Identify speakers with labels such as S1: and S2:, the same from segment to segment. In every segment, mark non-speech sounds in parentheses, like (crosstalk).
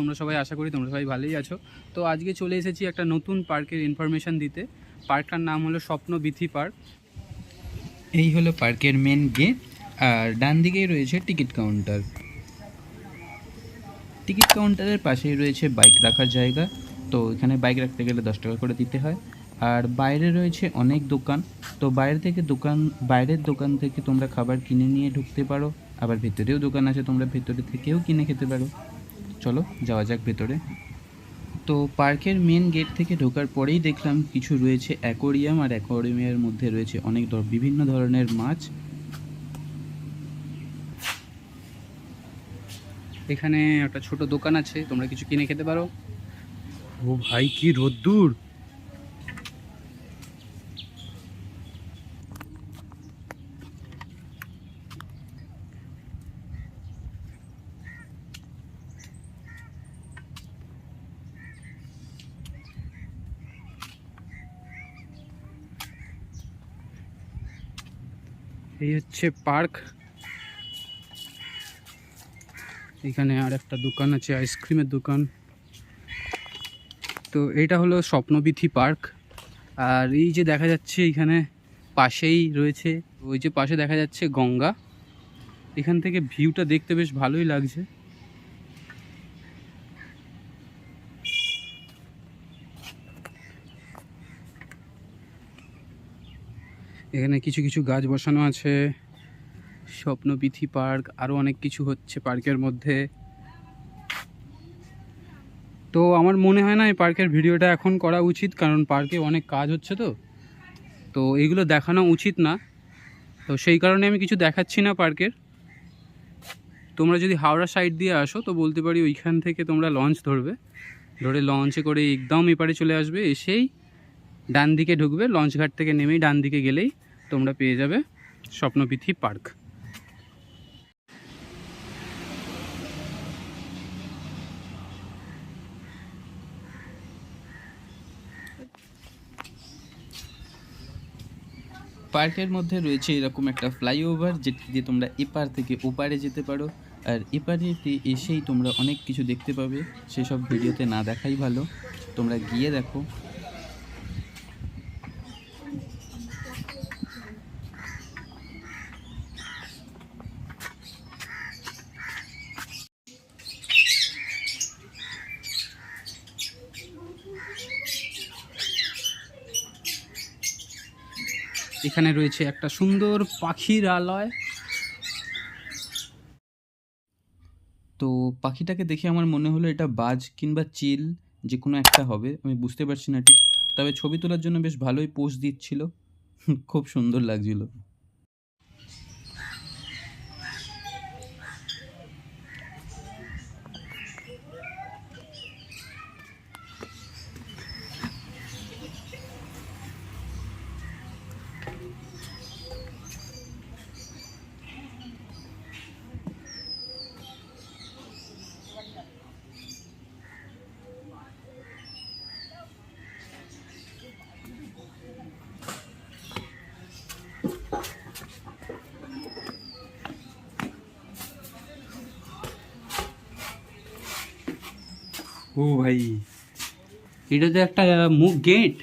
S1: তোমরা সবাই আশা করি তোমরা সবাই ভালোই আছো। তো আজকে চলে এসেছি একটা নতুন পার্কের ইনফরমেশন দিতে। পার্কটার নাম হলো স্বপ্ন বিথি পার্ক।
S2: এই হলো পার্কের মেন গেট আর ডান দিকেই রয়েছে টিকিট কাউন্টার টিকিট কাউন্টারের পাশেই রয়েছে বাইক রাখার জায়গা। তো এখানে বাইক রাখতে গেলে দশ টাকা করে দিতে হয়। আর বাইরে রয়েছে অনেক দোকান। তো বাইরে থেকে দোকান, বাইরের দোকান থেকে তোমরা খাবার কিনে নিয়ে ঢুকতে পারো। আবার ভেতরেও দোকান আছে, তোমরা ভেতরে থেকেও কিনে খেতে পারো। চলো, যাওয়া যাক ভেতরে। তো পার্কের মেন গেট থেকে ঢোকার পরেই দেখলাম কিছু রয়েছে অ্যাকোরিয়াম আর অ্যাকোরিয়ামের মধ্যে রয়েছে অনেক বিভিন্ন ধরনের মাছ।
S1: এখানে একটা ছোট দোকান আছে, তোমরা কিছু কিনে খেতে পারো। ও ভাই, কি রোদ্দুর! এই হচ্ছে পার্ক। এখানে আর একটা দোকান আছে, আইসক্রিমের দোকান। তো এটা হলো স্বপ্নবিথি পার্ক। আর এই যে দেখা যাচ্ছে এখানে পাশেই রয়েছে, ওই যে পাশে দেখা যাচ্ছে গঙ্গা। এখান থেকে ভিউটা দেখতে বেশ ভালোই লাগছে। এখানে কিছু কিছু গাছ বসানো আছে। স্বপ্নবিথি পার্ক আরও অনেক কিছু হচ্ছে পার্কের মধ্যে। তো আমার মনে হয় না এই পার্কের ভিডিওটা এখন করা উচিত, কারণ পার্কে অনেক কাজ হচ্ছে তো। তো এইগুলো দেখানো উচিত না। তো সেই কারণে আমি কিছু দেখাচ্ছি না পার্কের। তোমরা যদি হাওড়া সাইড দিয়ে আসো, তো বলতে পারি ওইখান থেকে তোমরা লঞ্চ ধরবে। ধরে লঞ্চে করে একদম এপারে চলে আসবে, এসেই ডান দিকে ঢুকবে লঞ্চ ঘাট থেকে নেমেই ডান দিকে গেলেই তোমরা পেয়ে যাবে স্বপ্নবিথি পার্ক।
S2: পার্কের মধ্যে রয়েছে এরকম একটা ফ্লাইওভার যেটি দিয়ে তোমরা এপার থেকে ওপারে যেতে পারো। আর এপারেতে এসেই তোমরা অনেক কিছু দেখতে পাবে। সেসব ভিডিওতে না দেখাই ভালো। তোমরা গিয়ে দেখো।
S1: এখানে রয়েছে একটা সুন্দর পাখির আলয়।
S2: তো পাখিটাকে দেখে আমার মনে হলো এটা বাজ কিংবা চিল যে কোনো একটা হবে, আমি বুঝতে পারছি না ঠিক। তবে ছবি তোলার জন্য বেশ ভালোই পোজ দিচ্ছিল। (laughs) খুব সুন্দর লাগছিল।
S1: ও ভাই এটা তো একটা মুখ গেট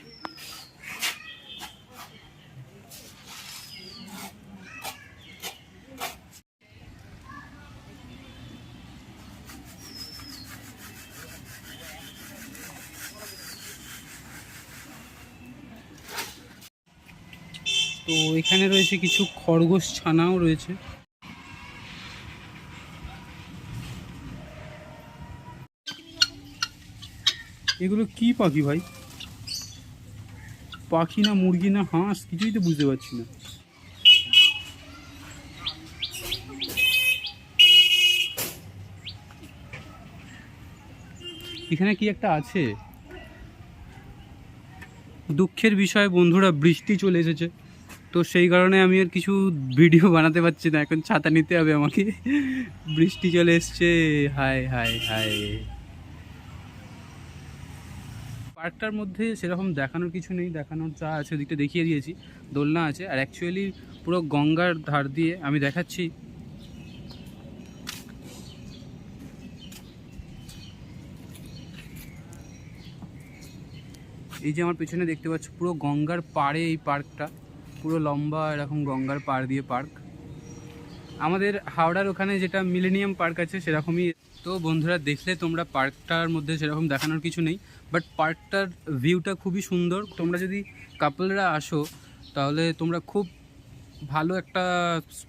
S1: তো এখানে রয়েছে কিছু খরগোশ ছানাও রয়েছে। এগুলো কি পাখি ভাই? পাখি না মুরগি না হাঁস, কিছুই তো বুঝতে পারছি না। এখানে কি একটা আছে? দুঃখের বিষয় বন্ধুরা, বৃষ্টি চলে এসেছে। তো সেই কারণে আমি আর কিছু ভিডিও বানাতে পারছি না। এখন ছাতা নিতে হবে আমাকে। বৃষ্টি চলে এসছে। হায় হায় হায়। আটটার মধ্যে সেরকম দেখানোর কিছু নেই, দেখানোর যা আছে ওদিকটা দেখিয়ে দিয়েছি, দোলনা আছে, আর অ্যাকচুয়ালি পুরো গঙ্গার ধার দিয়ে আমি দেখাচ্ছি। এই যে আমার পেছনে দেখতে পাচ্ছ, পুরো গঙ্গার পাড়ে এই পার্কটা, পুরো লম্বা এরকম গঙ্গার পাড় দিয়ে পার্ক। আমাদের হাওড়ার ওখানে যেটা মিলেনিয়াম পার্ক আছে, সেরকমই তো বন্ধুরা দেখলে তোমরা পার্কটার মধ্যে সেরকম দেখানোর কিছু নেই বাট পার্কটার ভিউটা খুবই সুন্দর। তোমরা যদি কাপলরা আসো, তাহলে তোমরা খুব ভালো একটা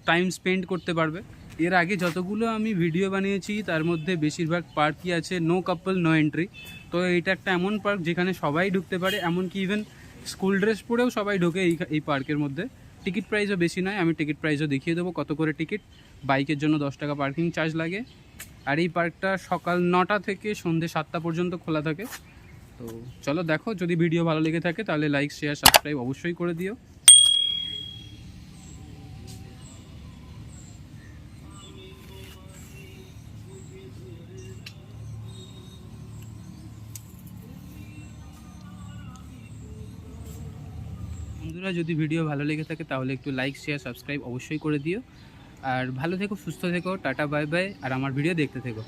S1: টাইম স্পেন্ড করতে পারবে। এর আগে যতগুলো আমি ভিডিও বানিয়েছি, তার মধ্যে বেশিরভাগ পার্কই আছে নো কাপল নো এন্ট্রি তো এটা একটা এমন পার্ক যেখানে সবাই ঢুকতে পারে, এমনকি ইভেন স্কুল ড্রেস পরেও সবাই ঢোকে এই এই পার্কের মধ্যে। টিকিট প্রাইসও বেশি নয়, আমি টিকিট প্রাইসও দেখিয়ে দেবো কত করে টিকিট বাইকের জন্য দশ টাকা পার্কিং চার্জ লাগে। আর এই পার্কটা সকাল নটা থেকে সন্ধে সাতটা পর্যন্ত খোলা থাকে। তো চলো দেখো, যদি ভিডিও ভালো লেগে থাকে তাহলে লাইক শেয়ার সাবস্ক্রাইব অবশ্যই করে দিও। বন্ধুরা, যদি ভিডিও ভালো লেগে থাকে তাহলে একটু লাইক শেয়ার সাবস্ক্রাইব অবশ্যই করে দিও। আর ভালো থেকো সুস্থ থেকো টাটা বাই বাই আর আমার ভিডিও দেখতে থেকো।